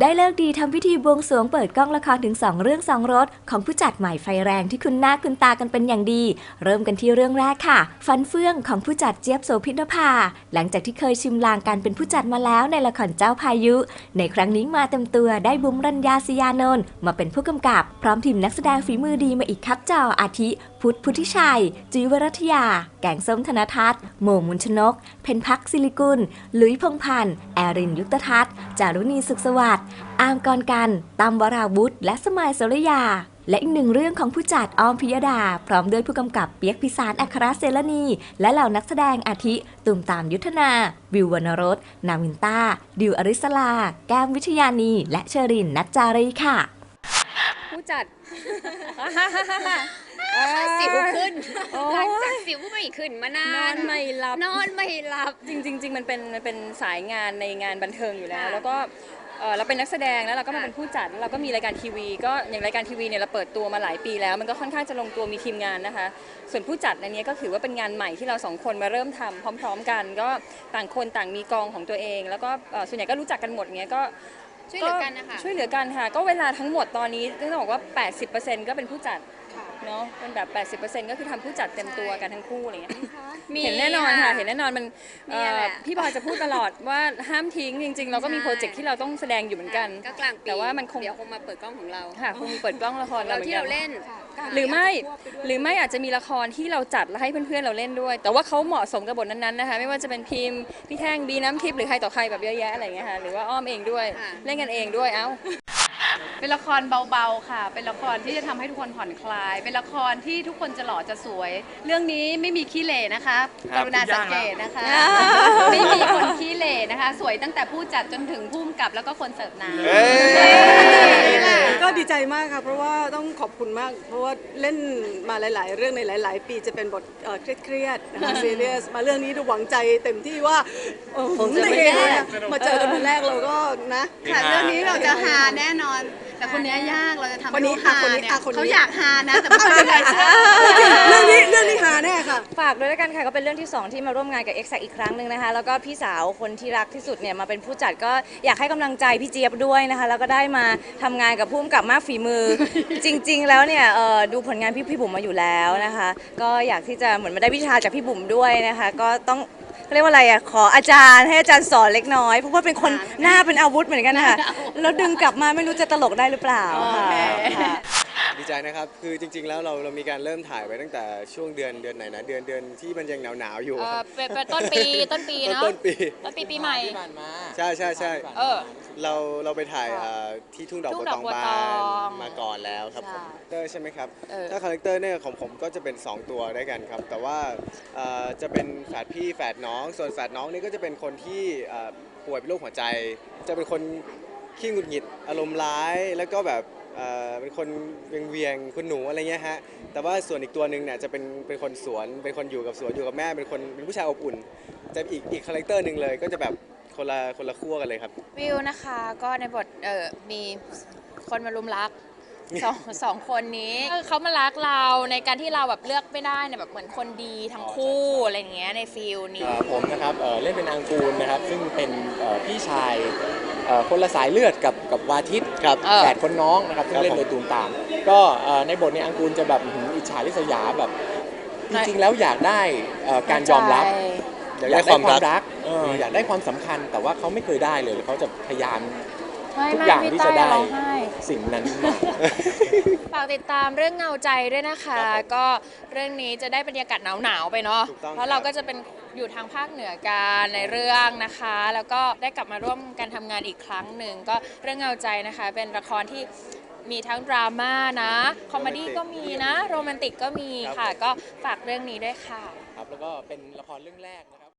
ได้เลิกดีทำพิธีบวงสรวงเปิดกล้องละครถึง 2 เรื่อง 2รสของผู้จัดใหม่ไฟแรงที่คุณหน้าคุณตากันเป็นอย่างดี เริ่มกันที่เรื่องแรกค่ะ ฟันเฟื่องของผู้จัดเจี๊ยบโสพินภา หลังจากที่เคยชิมลางการเป็นผู้จัดมาแล้วในละครเจ้าพายุ ในครั้งนี้มาเต็มตัวได้บุ้มรัญญาสยานนท์มาเป็นผู้กำกับ พร้อมทีมนักแสดงฝีมือดีมาอีกครับจออาทิ พุทธพุทธิชัยจีวรัตยา แกงส้มธนทัศน์โมมุนชนก เพนพักศิลิกุลหลุยพงพันธ์แอรินยุคตทัศน์จารุณีสุขสวัสดิอาร์มกรกันตามวราวุธ และสมัยสรยา และอีกหนึ่งเรื่องของผู้จัดออมพิยดา พร้อมด้วยผู้กำกับเปียกพิสารอัครเสรณีและเหล่านักแสดงอาทิตุ่มตามยุทธนา วิววรรณรส นาวินต้า ดิวอริสลา แก้มวิทยานี และเชอรินนัจจารีค่ะ ผู้จัด สิวขึ้นโอ้ย หลังจากสิวไม่ขึ้นมานานอนไม่หลับ นอนไม่หลับ จริงๆจริงๆมันเป็นมันเป็นสายงานในงานบันเทิงอยู่แล้ว ค่ะแล้วก็ เอ่อเราเป็นนักแสดงแล้วเราก็มาค่ะเป็นผู้จัดแล้วเราก็มีรายการทีวี ก็อย่างรายการทีวีเนี่ยเราเปิดตัวมาหลายปีแล้ว มันก็ค่อนข้างจะลงตัวมีทีมงานนะคะ ส่วนผู้จัดในนี้ก็ถือว่าเป็นงานใหม่ที่เราสองคนมาเริ่มทำพร้อม ๆ กัน ก็ต่างคนต่างมีกองของตัวเอง แล้วก็เอ่อส่วนใหญ่ก็รู้จักกันหมดเงี้ยก็ ช่วยเหลือกันนะคะ ช่วยเหลือกันค่ะ ก็เวลาทั้งหมดตอนนี้ต้องบอกว่า 80%ก็เป็นผู้จัด เนาะเป็นแบบ 80%ก็คือทำผู้จัดเต็มตัวกันทั้งคู่อะไรเงี้ย มีเห็นแน่นอนค่ะ เห็นแน่นอนมันมีเอ่อแหละ พี่บอยจะพูดตลอดว่าห้ามทิ้งจริง ๆ เราก็มีใช่โปรเจกต์ที่เราต้องแสดงอยู่เหมือนกัน ก็กลางปีแต่ว่ามันคง เดี๋ยวคงมาเปิดกล้องของเราค่ะคงมีเปิดกล้องละครเราเหมือนที่กัเราเล่น หรือไม่หรือไม่อาจจะมีละครที่เราจัดแล้วให้เพื่อนๆเราเล่นด้วย แต่ว่าเขาเหมาะสมกับบทนั้นๆนะคะ ไม่ว่าจะเป็นพิมพ์พี่แท่งบีน้ำทิพย์หรือใครต่อใครแบบเยอะแยะอะไรเงี้ยค่ะหรือว่าอ้อมเองด้วย ค่ะ เล่นกันเองด้วยเอ้า เป็นละครเบาๆค่ะ เป็นละครที่จะทำให้ทุกคนผ่อนคลาย เป็นละครที่ทุกคนจะหล่อจะสวย เรื่องนี้ไม่มีขี้เหร่นะคะครักบรุณาพูดสัยางกเกแล้วตนะคะ ไม่มีคนขี้เหร่นะคะ สวยตั้งแต่ผู้จัดจนถึงผู้กำกับแล้วก็คนเสิร์ฟน้ำ เอ้ย ก็ดีใจมากค่ะเพราะว่าต้องขอบคุณมาก เพราะว่าเล่นมาหลาย ๆ เรื่องในหลาย ๆ ปีจะเป็นบทเอ่อเครียดๆนะคะซีเรียสมาเรื่องนี้ดูหวังใจเต็มที่ว่าเออผมจะไม่ด้แย่มาเจอกันวันแรกเราก็นะ ค่ะเรื่องนี้เราจะฮาแน่นอน แต่คนนี้ยากเราจะทำให้คนนี้เขาฮาอะคนนี้เนี่ยอะคนนี้ เขาอยากฮานะ แต่ไม่เป็นไรเชื่อเรื่องนี้เรื่องนี้หาแน่ค่ะ ฝากด้วยแล้วกันค่ะก็เป็นเรื่องที่ 2 ที่มาร่วมงานกับ e x a c อีกครั้งหนึ่งนะคะ แล้วก็พี่สาวคนที่รักที่สุดเนี่ยมาเป็นผู้จัดก็อยากให้กำลังใจพี่เจี๊ยบด้วยนะคะ แล้วก็ได้มาทำงานกับผู้กำกับมากฝีมือ จริง ๆ แล้วเนี่ยเอ่อดูผลงานพี่พี่บุ๋มมาอยู่แล้วนะคะ ก็อยากที่จะเหมือนมาได้วิชาจากพี่บุ๋มด้วยนะคะ ก็ต้อง เขาเรียกว่าอะไรอะขออาจารย์ให้อาจารย์สอนเล็กน้อย เพราะว่าเป็นคนหน้าเป็นอาวุธเหมือนกันค่ะ แล้วดึงกลับมาไม่รู้จะตลกได้หรือเปล่าค่ะค่ะ ดีใจนะครับ คือจริง ๆ แล้วเราเรามีการเริ่มถ่ายไปตั้งแต่ช่วงเดือนเดือนไหนนะเดือนเดือนที่มันยังหนาวหนาวๆอยู่เออเป็นเป็นต้นปีต้นปีต้นเนาะต้นปี ต้นปีปีใหม่ใช่ใช่ใช่เออ เราเราไปถ่ายเอ่อที่ทุ่งดอกทุ่บังวดตออกงบัวบาตองนมาก่อนแล้วครับผมใช่คาแรคเตอร์ใช่ไหมครับ เออ ถ้าคาแรคเตอร์เนี่ยของผมก็จะเป็นสองตัวด้วยกันครับ แต่ว่าเอ่อจะเป็นแฝดพี่แฝดน้อง ส่วนแฝดน้องนี่ก็จะเป็นคนที่เอ่อป่วยเป็นโรคหัวใจ จะเป็นคนขี้หงุดหงิดอารมณ์ร้าย แล้วก็แบบ เอ่อเป็นคนเวียงเวียงๆคุณหนูอะไรเงี้ยฮะแต่ว่าส่วนอีกตัวหนึ่งเนี่ยจะเป็นเป็นคนสวนเป็นคนอยู่กับสวนอยู่กับแม่เป็นคนเป็นผู้ชายอบอุ่น จะอีกอีกคาแรคเตอร์หนึ่งเลยก็จะแบบคนละคนละขั้วกันเลยครับ วิวนะคะก็ในบทเออมีคนมารุมรักสองสองคนนี้ก็เขามารักเราในการที่เราแบบเลือกไม่ได้เนี่ยแบบเหมือนคนดีทั้งคู่อะไรอย่างเงี้ยในฟิลนี้ เอ่อผมนะครับเอ่อเล่นเป็นอังกูลนะครับ ซึ่งเป็นเอ่อพี่ชาย เอ่อคนละสายเลือดกับกับวาทิตครับเออแฝดคนน้องนะครับซึ่งครับเล่นโดยตูมตาม ก็เอ่อในบทในยอังกูลจะแบบอื้อหืออิจฉาริษยาแบบจริงๆแล้วอยากได้เอ่อการยอมรับอยากได้ความรักเอออยากได้ความสำคัญแต่ว่าเขาไม่เคยได้เลยเขาจะพยายาม ไม่ทุกไม่อย่างพี่ที่ต้จะอยได้ ร้องไห้ สิ่งนั้นมา ฝากติดตามเรื่องเงาใจด้วยนะคะครับผมก็เรื่องนี้จะได้บรรยากาศหนาวๆไปเนาะถูกต้องเพราะเราครับก็จะเป็น อยู่ทางภาคเหนือกันในเรื่องนะคะ แล้วก็ได้กลับมาร่วมกันทำงานอีกครั้งหนึ่งก็เรื่องเงาใจนะคะ เป็นละครที่มีทั้งดราม่านะ คอมเมดี้ก็มีนะ โรแมนติกก็มีค่ะ ก็ฝากเรื่องนี้ด้วยค่ะ ครับแล้วก็เป็นละครเรื่องแรก